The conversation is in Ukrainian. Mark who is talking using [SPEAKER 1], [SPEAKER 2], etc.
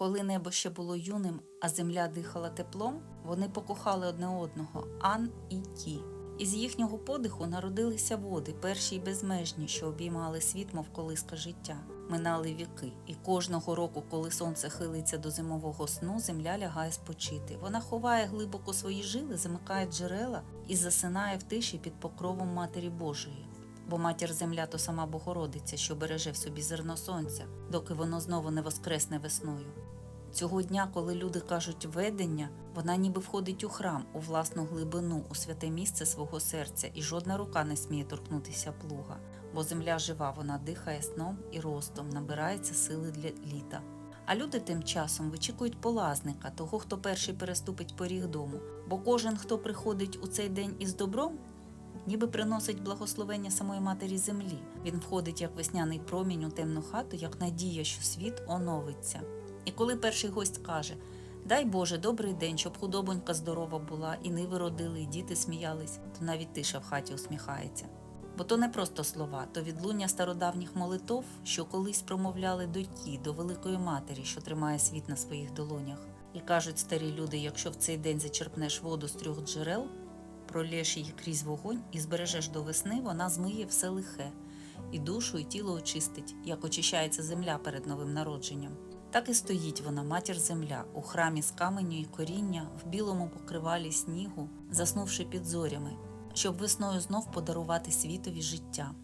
[SPEAKER 1] Коли небо ще було юним, а земля дихала теплом, вони покохали одне одного Ан і Ті. Із їхнього подиху народилися води, перші й безмежні, що обіймали світ, мов колиска життя. Минали віки, і кожного року, коли сонце хилиться до зимового сну, земля лягає спочити. Вона ховає глибоко свої жили, замикає джерела і засинає в тиші під покровом Матері Божої. Бо матір земля то сама Богородиця, що береже в собі зерно сонця, доки воно знову не воскресне весною. Цього дня, коли люди кажуть ведення, вона ніби входить у храм, у власну глибину, у святе місце свого серця, і жодна рука не сміє торкнутися плуга, бо земля жива, вона дихає сном і ростом, набирається сили для літа. А люди тим часом вичікують полазника, того, хто перший переступить поріг дому, бо кожен, хто приходить у цей день із добром, ніби приносить благословення самої матері землі. Він входить як весняний промінь у темну хату, як надія, що світ оновиться. І коли перший гость каже: Дай Боже, добрий день, щоб худобонька здорова була, і ниви родили, і діти сміялись, то навіть тиша в хаті усміхається. Бо то не просто слова, то відлуння стародавніх молитов, що колись промовляли до ті, до великої матері, що тримає світ на своїх долонях. І кажуть старі люди: якщо в цей день зачерпнеш воду з трьох джерел, пролєш її крізь вогонь і збережеш до весни, вона змиє все лихе, і душу, і тіло очистить, як очищається земля перед новим народженням. Так і стоїть вона, матір земля, у храмі з каменю і коріння, в білому покривалі снігу, заснувши під зорями, щоб весною знов подарувати світові життя.